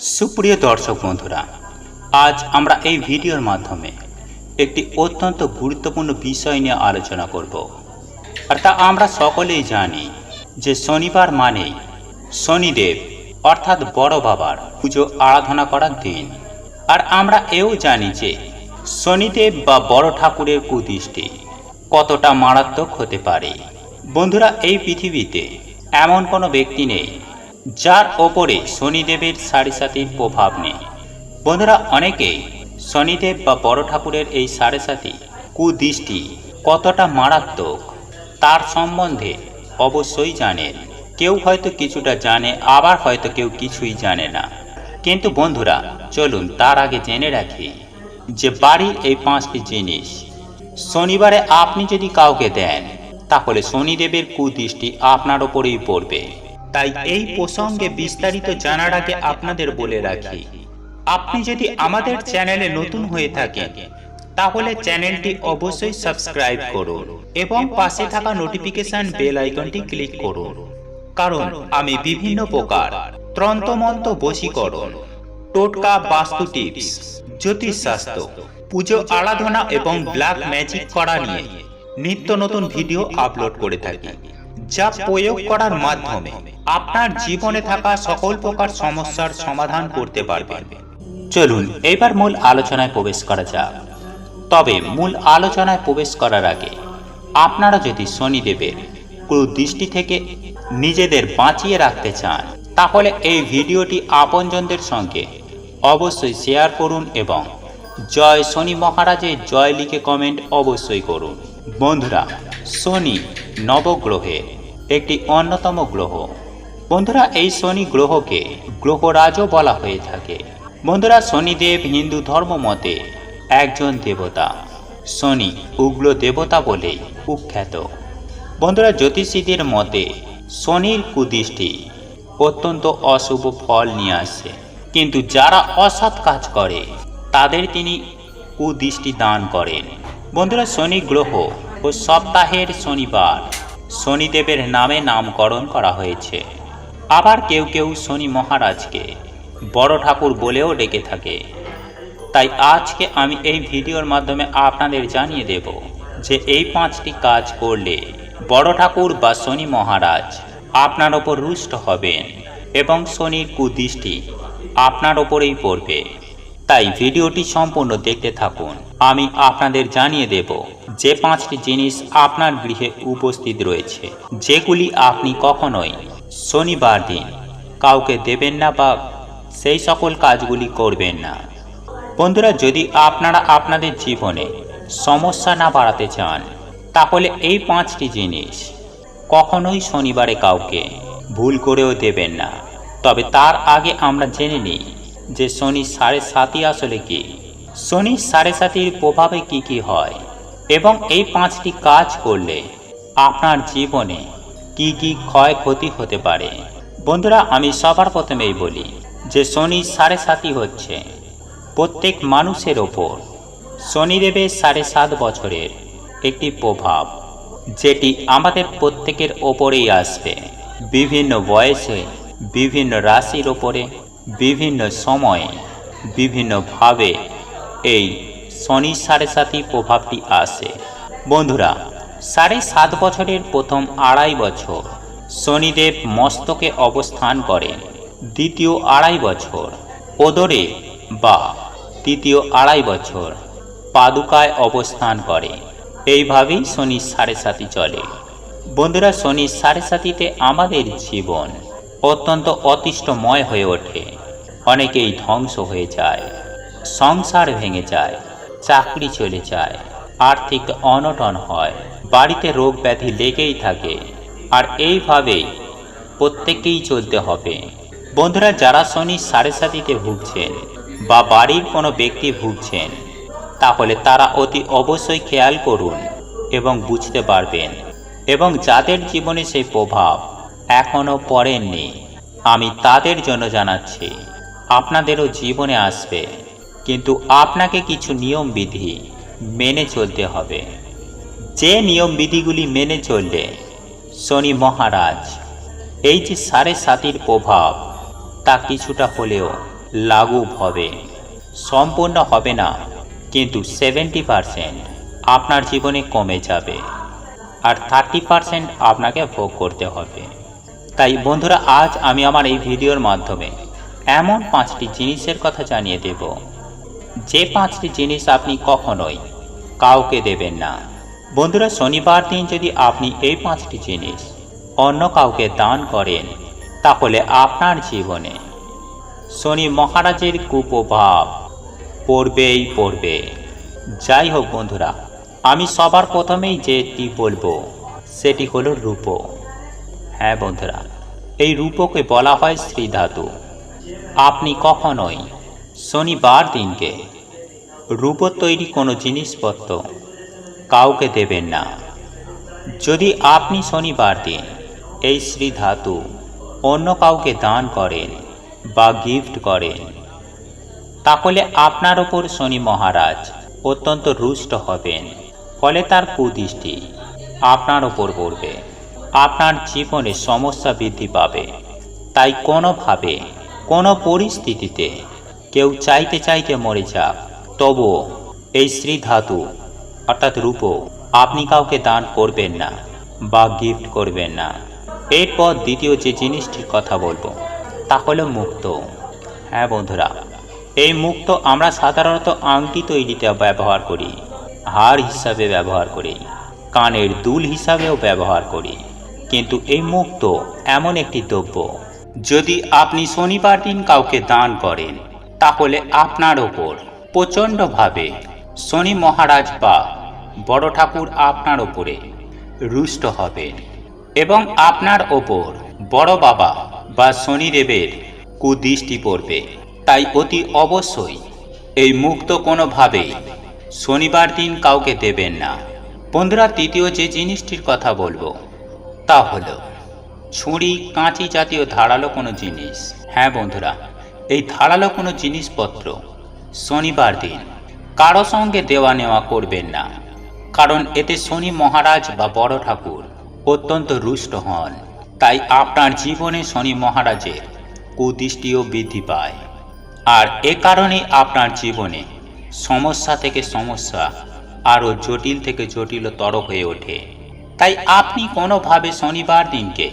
সুপ্রিয় দর্শক বন্ধুরা, আজ আমরা এই ভিডিওর মাধ্যমে একটি অত্যন্ত গুরুত্বপূর্ণ বিষয় নিয়ে আলোচনা করব। আর তা আমরা সকলেই জানি যে শনিবার মানেই শনিদেব, অর্থাৎ বড় বাবার, পুজো আরাধনা করার দিন। আর আমরা এও জানি যে শনিদেব বা বড় ঠাকুরের কুদৃষ্টি কতটা মারাত্মক হতে পারে। বন্ধুরা, এই পৃথিবীতে এমন কোনো ব্যক্তি নেই যার ওপরে শনিদেবের সাড়ে সাতির প্রভাব নেই। বন্ধুরা, অনেকেই শনিদেব বা বড় ঠাকুরের এই সাড়ে সাতি কুদৃষ্টি কতটা মারাত্মক তার সম্বন্ধে অবশ্যই জানেন। কেউ হয়তো কিছুটা জানে, আবার হয়তো কেউ কিছুই জানে না। কিন্তু বন্ধুরা, চলুন তার আগে জেনে রাখি যে বাড়ির এই পাঁচটি জিনিস, শনিবারে আপনি যদি কাউকে দেন, তাহলে শনিদেবের কুদৃষ্টি আপনার ওপরেই পড়বে। তাই এই প্রসঙ্গে বিস্তারিত জানার আগে আপনাদের বলে রাখি। আপনি যদি আমাদের চ্যানেলে নতুন হয়ে থাকেন, তাহলে চ্যানেলটি অবশ্যই সাবস্ক্রাইব করুন এবং পাশে থাকা নোটিফিকেশন বেল আইকনটি ক্লিক করুন। কারণ আমি বিভিন্ন প্রকার ত্রন্তমন্ত বশীকরণ, টোটকা বাস্তু টিপস, জ্যোতিষশাস্ত্র, পুজো আরাধনা এবং ব্ল্যাক ম্যাজিক করা নিয়ে নিত্য নতুন ভিডিও আপলোড করে থাকি। যা প্রয়োগ করার মাধ্যমে আপনার জীবনে থাকা সকল প্রকার সমস্যার সমাধান করতে পারবেন। চলুন, এবার মূল আলোচনায় প্রবেশ করা যাক। তবে মূল আলোচনায় প্রবেশ করার আগে আপনারা যদি শনিদেবের কুদৃষ্টি থেকে নিজেদের বাঁচিয়ে রাখতে চান, তাহলে এই ভিডিওটি আপনজনদের সঙ্গে অবশ্যই শেয়ার করুন এবং জয় শনি মহারাজের জয় লিখে কমেন্ট অবশ্যই করুন। বন্ধুরা, শনি নবগ্রহের একটি অন্যতম গ্রহ। বন্ধুরা, এই শনি গ্রহকে গ্রহরাজও বলা হয়ে থাকে। বন্ধুরা, শনিদেব হিন্দু ধর্ম মতে একজন দেবতা। শনি উগ্র দেবতা বলে কুখ্যাত। বন্ধুরা, জ্যোতিষীদের মতে শনির কুদৃষ্টি অত্যন্ত অশুভ ফল নিয়ে আসে। কিন্তু যারা অসৎ কাজ করে, তাদের তিনি কুদৃষ্টি দান করেন। বন্ধুরা, শনি গ্রহ ও সপ্তাহের শনিবার শনিদেবের নামে নামকরণ করা হয়েছে। আবার কেউ কেউ শনি মহারাজকে বড় ঠাকুর বলেও ডেকে থাকে। তাই আজকে আমি এই ভিডিওর মাধ্যমে আপনাদের জানিয়ে দেব যে এই পাঁচটি কাজ করলে বড় ঠাকুর বা শনি মহারাজ আপনার ওপর রুষ্ট হবেন এবং শনির কুদৃষ্টি আপনার ওপরেই পড়বে। তাই ভিডিওটি সম্পূর্ণ দেখতে থাকুন। আমি আপনাদের জানিয়ে দেব যে পাঁচটি জিনিস আপনার গৃহে উপস্থিত রয়েছে, যেগুলি আপনি কখনোই শনিবার দিন কাউকে দেবেন না বা সেই সকল কাজগুলি করবেন না। বন্ধুরা, যদি আপনারা আপনাদের জীবনে সমস্যা না বাড়াতে চান, তাহলে এই পাঁচটি জিনিস কখনোই শনিবারে কাউকে ভুল করেও দেবেন না। তবে তার আগে আমরা জেনে নিই যে শনি সাড়ে সাতই আসলে কি? শনি সাড়ে সাতির প্রভাবে কি কি হয়? এবং এই পাঁচটি কাজ করলে আপনার জীবনে কি কি ক্ষয়ক্ষতি হতে পারে? বন্ধুরা, আমি সবার প্রথমেই বলি যে শনি সাড়ে সাতই হচ্ছে প্রত্যেক মানুষের ওপর শনিদেবের সাড়ে সাত বছরের একটি প্রভাব, যেটি আমাদের প্রত্যেকের ওপরেই আসবে। বিভিন্ন বয়সে বিভিন্ন রাশির ওপরে বিভিন্ন সময়ে বিভিন্নভাবে এই শনি সাড়ে সাতই প্রভাবটি আসে। বন্ধুরা, সাড়ে সাত বছরের প্রথম আড়াই বছর শনিদেব মস্তকে অবস্থান করেন। দ্বিতীয় আড়াই বছর ওদরে বা তৃতীয় আড়াই বছর পাদুকায় অবস্থান করে। এইভাবেই শনি সাড়ে সাতি চলে। বন্ধুরা, শনি সাড়ে সাতিতে আমাদের জীবন অত্যন্ত অতিষ্ঠময় হয়ে ওঠে। অনেকেই ধ্বংস হয়ে যায়, সংসার ভেঙে যায়, চাকরি চলে যায়, আর্থিক অনটন হয়, বাড়িতে রোগ ব্যাধি লেগেই থাকে। আর এইভাবেই প্রত্যেককেই চলতে হবে। বন্ধুরা, যারা শনি সাড়ে সাতিতে ভুগছেন বা বাড়ির কোনো ব্যক্তি ভুগছেন, তাহলে তারা অতি অবশ্যই খেয়াল করুন এবং বুঝতে পারবেন। এবং যাদের জীবনে সেই প্রভাব এখনও পড়েননি, আমি তাদের জন্য জানাচ্ছি আপনাদেরও জীবনে আসবে। কিন্তু আপনাকে কিছু নিয়ম বিধি মেনে চলতে হবে। যে নিয়ম বিধিগুলি মেনে চললে, শনি মহারাজ, এই যে সাড়ে সাতির প্রভাব, তা কিছুটা হলেও লাগু হবে। সম্পূর্ণ হবে না, কিন্তু সেভেন্টি পারসেন্ট আপনার জীবনে কমে যাবে। আর থার্টি পারসেন্ট আপনাকে ভোগ করতে হবে। তাই বন্ধুরা, আজ আমি আমার এই ভিডিওর মাধ্যমে এমন পাঁচটি জিনিসের কথা জানিয়ে দেব। যে পাঁচটি জিনিস আপনি কখনোই কাউকে দেবেন না। বন্ধুরা, শনিবার দিন যদি আপনি এই পাঁচটি জিনিস অন্য কাউকে দান করেন, তাহলে আপনার জীবনে শনি মহারাজের কুপ্রভাব পড়বেই পড়বে। যাই হোক বন্ধুরা, আমি সবার প্রথমেই যেটি বলব, সেটি হলো রূপ। হ্যাঁ বন্ধুরা, এই রূপকে বলা হয় শ্রীধাতু। আপনি কখনোই শনিবার দিনকে রূপ তৈরি কোনো জিনিসপত্র কাউকে দেবেন না। যদি আপনি শনিবার দিন এই শ্রীধাতু অন্য কাউকে দান করেন বা গিফট করেন, তাহলে আপনার ওপর শনি মহারাজ অত্যন্ত রুষ্ট হবেন, ফলে তার কুদৃষ্টি আপনার ওপর পড়বে। আপনার জীবনে সমস্যা বৃদ্ধি পাবে। তাই কোনোভাবে কোনো পরিস্থিতিতে কেউ চাইতে চাইতে মরে যাক, তবুও এই শ্রী ধাতু, অর্থাৎ রূপ আপনি কাউকে দান করবেন না বা গিফট করবেন না। এরপর দ্বিতীয় যে জিনিসটির কথা বলব, তা হলো মুক্ত। হ্যাঁ বন্ধুরা, এই মুক্ত আমরা সাধারণত আংটি তৈরিতে ব্যবহার করি, হার হিসাবে ব্যবহার করি, কানের দুল হিসাবেও ব্যবহার করি। কিন্তু এই মুক্ত এমন একটি দ্রব্য যদি আপনি শনিবার দিন কাউকে দান করেন, তাহলে আপনার ওপর প্রচণ্ডভাবে শনি মহারাজ বা বড় ঠাকুর আপনার ওপরে রুষ্ট হবেন এবং আপনার ওপর বড় বাবা বা শনিদেবের কুদৃষ্টি পড়বে। তাই অতি অবশ্যই এই মুক্ত কোনোভাবেই শনিবার দিন কাউকে দেবেন না। বন্ধুরা, তৃতীয় যে জিনিসটির কথা বলব, তা হলো ছুরি, কাঁচি জাতীয় ধারালো কোনো জিনিস। হ্যাঁ বন্ধুরা, এই ধারালো কোনো জিনিসপত্র শনিবার দিন কারও সঙ্গে দেওয়া নেওয়া করবেন না, কারণ এতে শনি মহারাজ বা বড় ঠাকুর অত্যন্ত রুষ্ট হন। তাই আপনার জীবনে শনি মহারাজের কুদৃষ্টিও বৃদ্ধি পায়। আর এ কারণে আপনার জীবনে সমস্যা থেকে সমস্যা আরও জটিল থেকে জটিলতর হয়ে ওঠে। তাই আপনি কোনোভাবে শনিবার দিনকে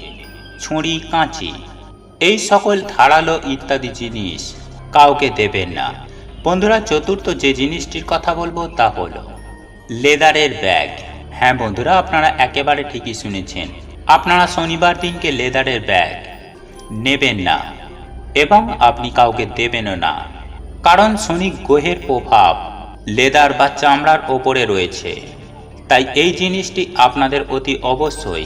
ছুরি কাঁচি। এই সকল ধারালো ইত্যাদি জিনিস কাউকে দেবেন না। বন্ধুরা, চতুর্থ যে জিনিসটির কথা বলব তা হলো লেদারের ব্যাগ। হ্যাঁ বন্ধুরা, আপনারা একেবারে ঠিকই শুনেছেন। আপনারা শনিবার দিনকে লেদারের ব্যাগ নেবেন না এবং আপনি কাউকে দেবেনও না। কারণ শনি গ্রহের প্রভাব লেদার বা চামড়ার ওপরে রয়েছে। তাই এই জিনিসটি আপনাদের অতি অবশ্যই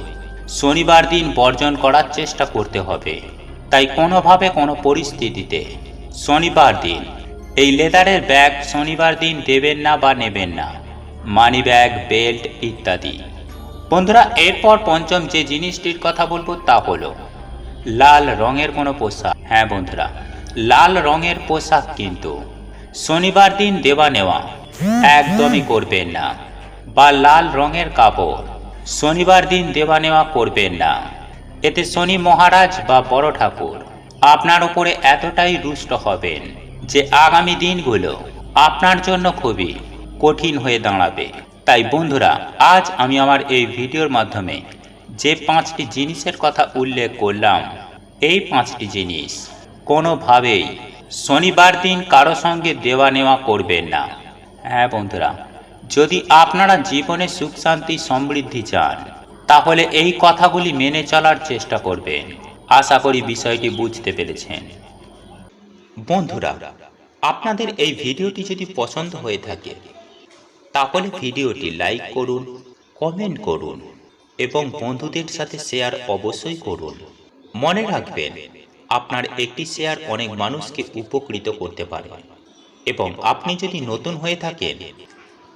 শনিবার দিন বর্জন করার চেষ্টা করতে হবে। তাই কোনোভাবে কোনো পরিস্থিতিতে শনিবার দিন, এই লেদারের ব্যাগ শনিবার দিন দেবেন না বা নেবেন না, মানি ব্যাগ, বেল্ট ইত্যাদি। বন্ধুরা, এরপর পঞ্চম যে জিনিসটির কথা বলব তা হলো, লাল রঙের কোনো পোশাক। হ্যাঁ বন্ধুরা, লাল রঙের পোশাক কিন্তু শনিবার দিন দেওয়া নেওয়া একদমই করবেন না, বা লাল রঙের কাপড় শনিবার দিন দেওয়া নেওয়া করবেন না। এতে শনি মহারাজ বা বড় ঠাকুর আপনার উপরে এতটাই রুষ্ট হবেন যে আগামী দিনগুলো আপনার জন্য খুবই কঠিন হয়ে দাঁড়াবে। তাই বন্ধুরা, আজ আমি আমার এই ভিডিওর মাধ্যমে যে পাঁচটি জিনিসের কথা উল্লেখ করলাম, এই পাঁচটি জিনিস কোনোভাবেই শনিবার দিন কারও সঙ্গে দেওয়া নেওয়া করবেন না। হ্যাঁ বন্ধুরা যদি আপনারা জীবনে সুখ, শান্তি, সমৃদ্ধি চান, তাহলে এই কথাগুলি মেনে চলার চেষ্টা করবেন। আশা করি বিষয়টি বুঝতে পেরেছেন। বন্ধুরা, আপনাদের এই ভিডিওটি যদি পছন্দ হয়ে থাকে, তাহলে ভিডিওটি লাইক করুন, কমেন্ট করুন এবং বন্ধুদের সাথে শেয়ার অবশ্যই করুন। মনে রাখবেন, আপনার একটি শেয়ার অনেক মানুষকে উপকৃত করতে পারে এবং আপনি যদি নতুন হয়ে থাকেন